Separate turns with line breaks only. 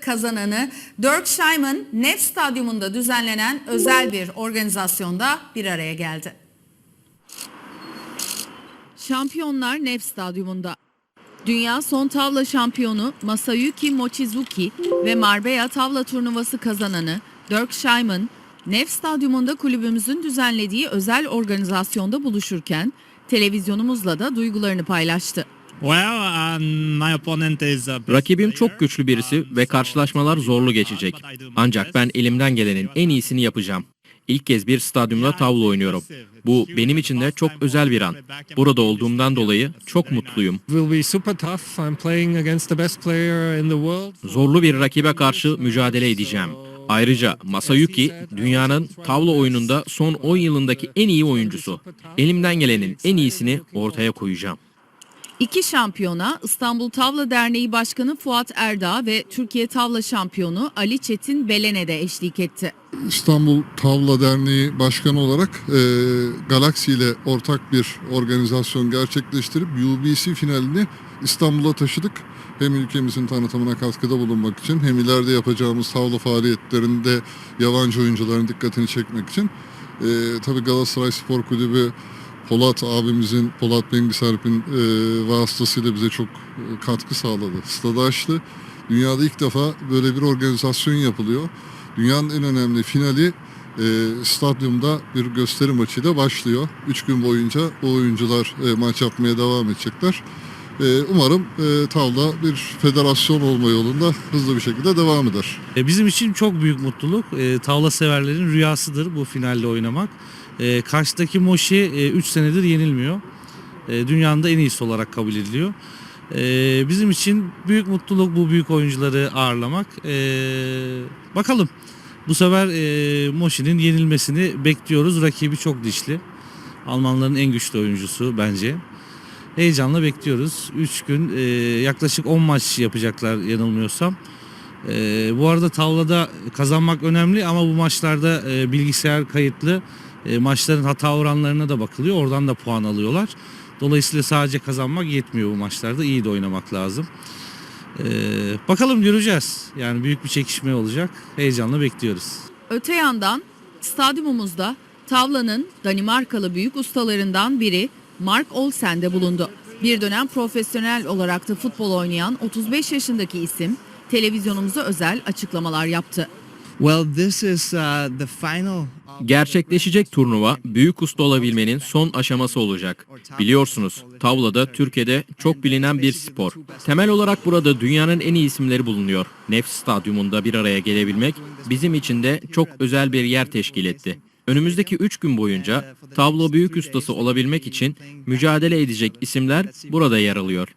kazananı Dirk Scheiman Nef Stadyumunda düzenlenen özel bir organizasyonda bir araya geldi. Şampiyonlar Nef Stadyumunda. Dünya son tavla şampiyonu Masayuki Mochizuki ve Marbella tavla turnuvası kazananı Dirk Scheiman, Nef Stadyumunda kulübümüzün düzenlediği özel organizasyonda buluşurken televizyonumuzla da duygularını paylaştı.
Well, my opponent is a best
Rakibim çok güçlü birisi
um,
ve karşılaşmalar zorlu geçecek. Ancak ben elimden gelenin en iyisini yapacağım. İlk kez bir stadyumda tavla oynuyorum. Bu benim için de çok özel bir an. Burada olduğumdan dolayı çok mutluyum.
will be super tough. I'm playing against the best player in the world.
Zorlu bir rakibe karşı mücadele edeceğim. Ayrıca Masayuki dünyanın tavla oyununda son 10 yılındaki en iyi oyuncusu. Elimden gelenin en iyisini ortaya koyacağım.
İki şampiyona İstanbul Tavla Derneği Başkanı Fuat Erdağ ve Türkiye Tavla Şampiyonu Ali Çetin Belene de eşlik etti.
İstanbul Tavla Derneği Başkanı olarak e, Galaxy ile ortak bir organizasyon gerçekleştirip UBC finalini İstanbul'a taşıdık. Hem ülkemizin tanıtımına katkıda bulunmak için hem ileride yapacağımız tavla faaliyetlerinde yabancı oyuncuların dikkatini çekmek için. E, tabii Galatasaray Spor Kulübü Polat abimizin, Polat Bengisarp'in e, vasıtasıyla bize çok e, katkı sağladı. Stadı açtı. Dünyada ilk defa böyle bir organizasyon yapılıyor. Dünyanın en önemli finali e, stadyumda bir gösteri maçıyla başlıyor. Üç gün boyunca o oyuncular e, maç yapmaya devam edecekler. E, umarım e, tavla bir federasyon olma yolunda hızlı bir şekilde devam eder.
E, Bizim için çok büyük mutluluk. E, tavla severlerin rüyasıdır bu finalde oynamak. Karşıdaki Moşi 3 senedir yenilmiyor. Dünyanın da en iyisi olarak kabul ediliyor. Bizim için büyük mutluluk bu büyük oyuncuları ağırlamak. Bakalım. Bu sefer e, Moşi'nin yenilmesini bekliyoruz. Rakibi çok dişli. Almanların en güçlü oyuncusu bence. Heyecanla bekliyoruz. 3 gün e, yaklaşık 10 maç yapacaklar yanılmıyorsam. Ee, bu arada tavlada kazanmak önemli ama bu maçlarda e, bilgisayar kayıtlı e, maçların hata oranlarına da bakılıyor. Oradan da puan alıyorlar. Dolayısıyla sadece kazanmak yetmiyor bu maçlarda. İyi de oynamak lazım. Ee, bakalım göreceğiz. Yani büyük bir çekişme olacak. Heyecanla bekliyoruz.
Öte yandan stadyumumuzda tavlanın Danimarkalı büyük ustalarından biri Mark Olsen de bulundu. Bir dönem profesyonel olarak da futbol oynayan 35 yaşındaki isim televizyonumuza özel açıklamalar yaptı.
Well, this is uh, the final.
Gerçekleşecek turnuva büyük usta olabilmenin son aşaması olacak. Biliyorsunuz tavlada Türkiye'de çok bilinen bir spor. Temel olarak burada dünyanın en iyi isimleri bulunuyor. Nef Stadyumunda bir araya gelebilmek bizim için de çok özel bir yer teşkil etti. Önümüzdeki 3 gün boyunca tavla büyük ustası olabilmek için mücadele edecek isimler burada yer alıyor.